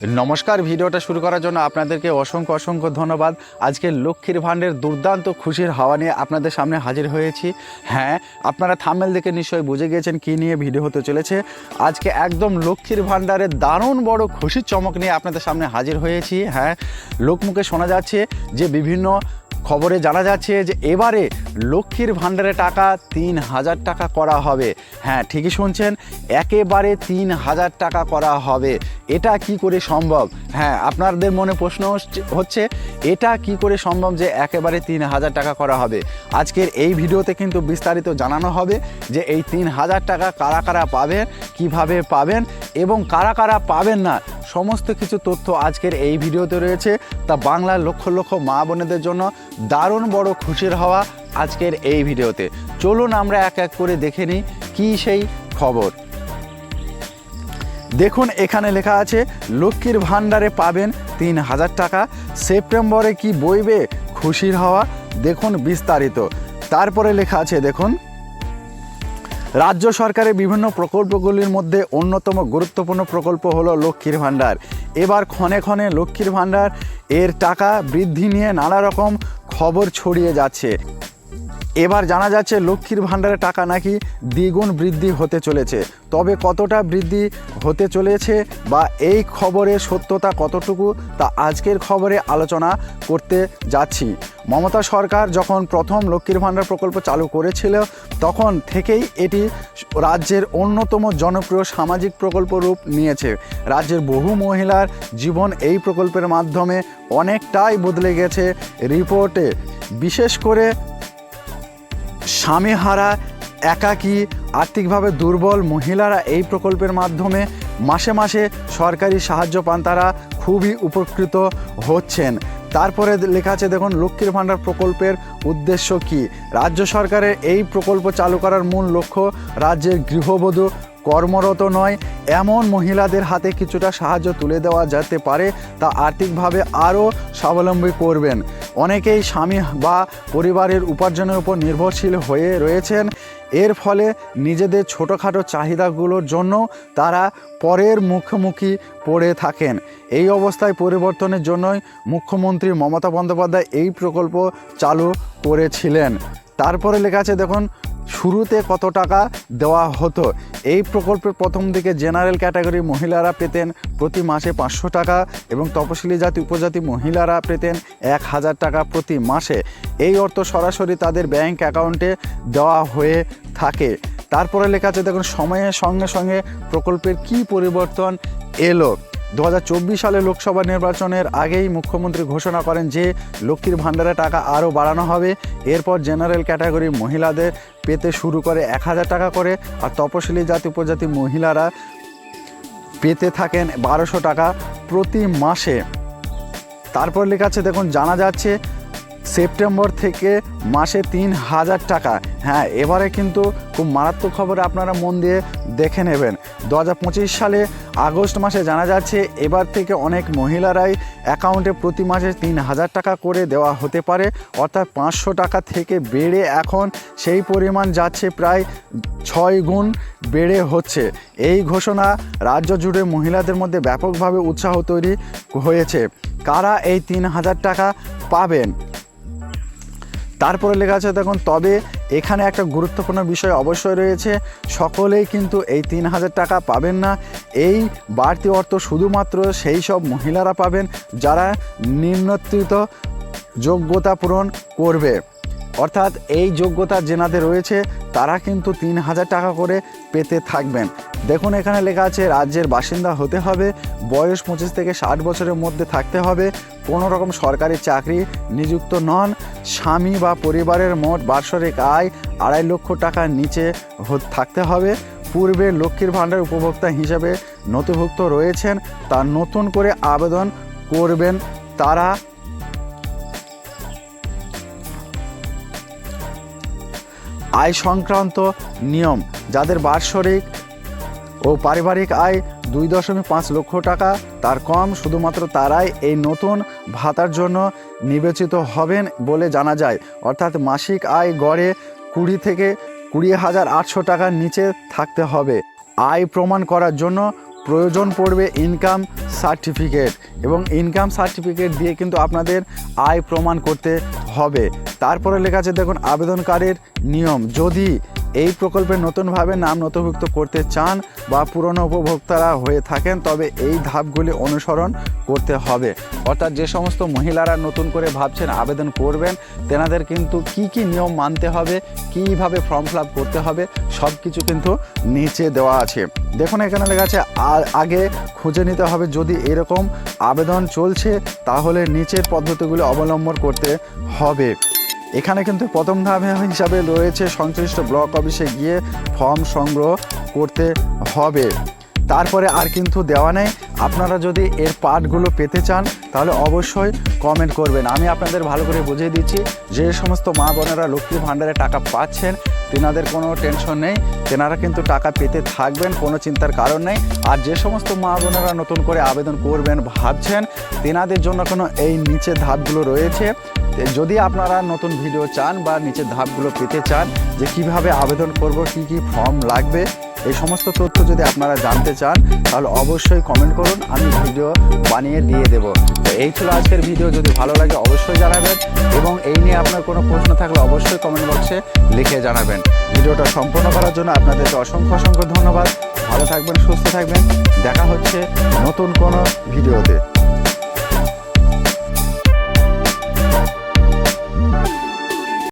নমস্কার, ভিডিওটা শুরু করার জন্য আপনাদেরকে অসংখ্য অসংখ্য ধন্যবাদ। আজকে লক্ষ্মীর ভাণ্ডের দুর্দান্ত খুশির হাওয়া নিয়ে আপনাদের সামনে হাজির হয়েছি। হ্যাঁ আপনারা থামেল দেখে নিশ্চয়ই বুঝে গিয়েছেন কী নিয়ে ভিডিও হতে চলেছে। আজকে একদম লক্ষ্মীর ভাণ্ডারের দারুণ বড় খুশির চমক নিয়ে আপনাদের সামনে হাজির হয়েছি। হ্যাঁ লোকমুখে শোনা যাচ্ছে যে বিভিন্ন খবরে জানা যাচ্ছে যে এবারে লক্ষ্মীর ভাণ্ডারে টাকা তিন হাজার টাকা করা হবে। হ্যাঁ ঠিকই শুনছেন, একেবারে তিন হাজার টাকা করা হবে। এটা কি করে সম্ভব? হ্যাঁ আপনাদের মনে প্রশ্ন হচ্ছে- এটা কি করে সম্ভব যে একেবারে তিন হাজার টাকা করা হবে? আজকের এই ভিডিওতে কিন্তু বিস্তারিত জানানো হবে যে এই তিন হাজার টাকা কারা কারা পাবেন, কীভাবে পাবেন এবং কারা কারা পাবেন না সমস্ত কিছু তথ্য আজকের এই ভিডিওতে রয়েছে। তা বাংলার লক্ষ লক্ষ মা বোনেদের জন্য দারুণ বড় খুশির হওয়া আজকের এই ভিডিওতে। চলুন আমরা এক এক করে দেখে নিই কী সেই খবর। দেখুন, এখানে লেখা আছে, লক্ষ্মীর ভাণ্ডারে পাবেন তিন হাজার টাকা। সেপ্টেম্বরে কি বইবে খুশির হওয়া? দেখুন বিস্তারিত। তারপরে লেখা আছে, দেখুন। রাজ্য সরকারের বিভিন্ন প্রকল্পগুলির মধ্যে অন্যতম গুরুত্বপূর্ণ প্রকল্প হল লক্ষ্মীর ভাণ্ডার। এবার ক্ষণে ক্ষণে লক্ষ্মীর ভাণ্ডার, এর টাকা বৃদ্ধি নিয়ে নানা রকম খবর ছড়িয়ে যাচ্ছে। এবার জানা যাচ্ছে লক্ষ্মীর ভাণ্ডারের টাকা নাকি দ্বিগুণ বৃদ্ধি হতে চলেছে। তবে কতটা বৃদ্ধি হতে চলেছে বা এই খবরের সত্যতা কতটুকু, তা আজকের খবরে আলোচনা করতে যাচ্ছি। মমতা সরকার যখন প্রথম লক্ষ্মীর ভাণ্ডার প্রকল্প চালু করেছিল, তখন থেকেই এটি রাজ্যের অন্যতম জনপ্রিয় সামাজিক প্রকল্প রূপ নিয়েছে। রাজ্যের বহু মহিলার জীবন এই প্রকল্পের মাধ্যমে অনেকটাই বদলে গেছে। রিপোর্টে বিশেষ করে স্বামীহারা, একাকী, আর্থিকভাবে দুর্বল মহিলারা এই প্রকল্পের মাধ্যমে মাসে মাসে সরকারি সাহায্য পান, তারা খুবই উপকৃত হচ্ছেন। তারপরে লেখা আছে, দেখুন, লক্ষ্মীর ভাণ্ডার প্রকল্পের উদ্দেশ্য কি? রাজ্য সরকারের এই প্রকল্প চালু করার মূল লক্ষ্য রাজ্যের গৃহবধূ কর্মরত নয়। এমন মহিলাদের হাতে কিছুটা সাহায্য তুলে দেওয়া যেতে পারে, তা আর্থিকভাবে আরও স্বাবলম্বী করবেন। অনেকেই স্বামী বা পরিবারের উপার্জনের উপর নির্ভরশীল হয়ে রয়েছেন। এর ফলে নিজেদের ছোটোখাটো চাহিদাগুলোর জন্য তারা পরের মুখোমুখি পড়ে থাকেন। এই অবস্থায় পরিবর্তনের জন্যই মুখ্যমন্ত্রী মমতা বন্দ্যোপাধ্যায় এই প্রকল্প চালু করেছিলেন। তারপরে লেখা আছে, দেখুন শুরুতে কত টাকা দেওয়া হতো? এই প্রকল্পের প্রথম দিকে জেনারেল ক্যাটাগরি মহিলারা পেতেন প্রতি মাসে পাঁচশো টাকা এবং তপশিলি জাতি, উপজাতি মহিলারা পেতেন এক হাজার টাকা প্রতি মাসে। এই অর্থ সরাসরি তাদের ব্যাংক অ্যাকাউন্টে দেওয়া হয়ে থাকে। তারপরে লেখা আছে, দেখুন, সময়ের সঙ্গে সঙ্গে প্রকল্পের কি পরিবর্তন এলো? দু হাজার চব্বিশ সালে লোকসভা নির্বাচনের আগেই মুখ্যমন্ত্রী ঘোষণা করেন যে লক্ষ্মীর ভাণ্ডারে টাকা আরও বাড়ানো হবে। এরপর জেনারেল ক্যাটাগরি মহিলাদের পেতে শুরু করে এক হাজার টাকা করে আর তপশিলি জাতি উপজাতি মহিলারা পেতে থাকেন বারোশো টাকা প্রতি মাসে। তারপর লেখা আছে, দেখুন, জানা যাচ্ছে সেপ্টেম্বর থেকে মাসে তিন হাজার টাকা। হ্যাঁ এবারে কিন্তু খুব মারাত্মক খবর আপনারা মন দিয়ে দেখে নেবেন। দু হাজার পঁচিশ সালে আগস্ট মাসে জানা যাচ্ছে, এবার থেকে অনেক মহিলারাই অ্যাকাউন্টে প্রতি মাসে তিন হাজার টাকা করে দেওয়া হতে পারে। অর্থাৎ পাঁচশো টাকা থেকে বেড়ে এখন সেই পরিমাণ যাচ্ছে প্রায় ছয় গুণ বেড়ে হচ্ছে। এই ঘোষণা রাজ্য জুড়ে মহিলাদের মধ্যে ব্যাপকভাবে উৎসাহ তৈরি হয়েছে। কারা এই তিন হাজার টাকা পাবেন? তারপরে লেখা আছে, দেখুন, তবে এখানে একটা গুরুত্বপূর্ণ বিষয় অবশ্যই রয়েছে, সকলেই কিন্তু এই তিন হাজার টাকা পাবেন না। এই বাড়তি অর্থ শুধুমাত্র সেই সব মহিলারা পাবেন যারা নিম্নত্রিত যোগ্যতা পূরণ করবে। অর্থাৎ এই যোগ্যতা জেনাদের রয়েছে, তারা কিন্তু তিন হাজার টাকা করে পেতে থাকবেন। দেখুন, এখানে লেখা আছে, রাজ্যের বাসিন্দা হতে হবে, বয়স পঁচিশ থেকে ষাট বছরের মধ্যে থাকতে হবে কোনো রকম সরকারি চাকরি নিযুক্ত নন, স্বামী বা পরিবারের মোট বার্ষিক আয় আড়াই লক্ষ টাকার নিচে থাকতে হবে। পূর্বে লক্ষ্মীর ভাণ্ডার উপভোক্তা হিসেবে নথিভুক্ত রয়েছেন। তার নতুন করে আবেদন করবেন তারা। আয় সংক্রান্ত নিয়ম, যাদের বার্ষরিক ও পারিবারিক আয় দুই দশমিক পাঁচ লক্ষ টাকা। তার কম শুধুমাত্র তারাই এই নতুন ভাতার জন্য নির্বাচিত হবেন বলে জানা যায়। অর্থাৎ মাসিক আয় গড়ে কুড়ি থেকে কুড়ি হাজার আটশো টাকার নিচে থাকতে হবে। আয় প্রমাণ করার জন্য প্রয়োজন পড়বে ইনকাম সার্টিফিকেট এবং ইনকাম সার্টিফিকেট দিয়ে কিন্তু আপনাদের আয় প্রমাণ করতে হবে। তারপরে লেখা আছে, দেখুন, আবেদনকারীর নিয়ম। যদি এই প্রকল্পে নতুনভাবে নাম নথিভুক্ত করতে চান বা পুরনো উপভোক্তারা হয়ে থাকেন, তবে এই ধাপগুলি অনুসরণ করতে হবে। অর্থাৎ যে সমস্ত মহিলারা নতুন করে ভাবছেন আবেদন করবেন, তেনাদের কিন্তু কি কি নিয়ম মানতে হবে, কীভাবে ফর্ম ফিল করতে হবে সব কিছু কিন্তু নিচে দেওয়া আছে। দেখুন, এখানে লেখা আছে, আ- আগে খুঁজে নিতে হবে, যদি এরকম আবেদন চলছে, তাহলে নিচের পদ্ধতিগুলি অবলম্বন করতে হবে। এখানে কিন্তু প্রথম ধাপ হিসাবে রয়েছে সংশ্লিষ্ট ব্লক অফিসে গিয়ে ফর্ম সংগ্রহ করতে হবে। তারপরে আর কিন্তু দেওয়া নেই। আপনারা যদি এর পার্টগুলো পেতে চান, তাহলে অবশ্যই কমেন্ট করবেন। আমি আপনাদের ভালো করে বুঝিয়ে দিচ্ছি, যে সমস্ত মা বোনেরা লক্ষ্মী ভাণ্ডারে টাকা পাচ্ছেন, তেনাদের কোনো টেনশন নেই। তেনারা কিন্তু টাকা পেতে থাকবেন, কোনো চিন্তার কারণ নেই। আর যে সমস্ত মা বোনেরা নতুন করে আবেদন করবেন, ভাবছেন, তেনাদের জন্য কোনো এই নিচের ধাপগুলো রয়েছে। যদি আপনারা নতুন ভিডিও চান বা নিচের ধাপগুলো পেতে চান, যে কীভাবে আবেদন করব, কি কি ফর্ম লাগবে এই সমস্ত তথ্য যদি আপনারা জানতে চান, তাহলে অবশ্যই কমেন্ট করুন, আমি ভিডিও বানিয়ে দিয়ে দেব। তো এই ছিল আজকের ভিডিও, যদি ভালো লাগে অবশ্যই জানাবেন এবং এই নিয়ে আপনার কোনো প্রশ্ন থাকলে অবশ্যই কমেন্ট বক্সে লিখে জানাবেন। ভিডিওটা সম্পূর্ণ করার জন্য আপনাদেরকে অসংখ্য অসংখ্য ধন্যবাদ। ভালো থাকবেন, সুস্থ থাকবেন। দেখা হচ্ছে নতুন কোনো ভিডিওতে।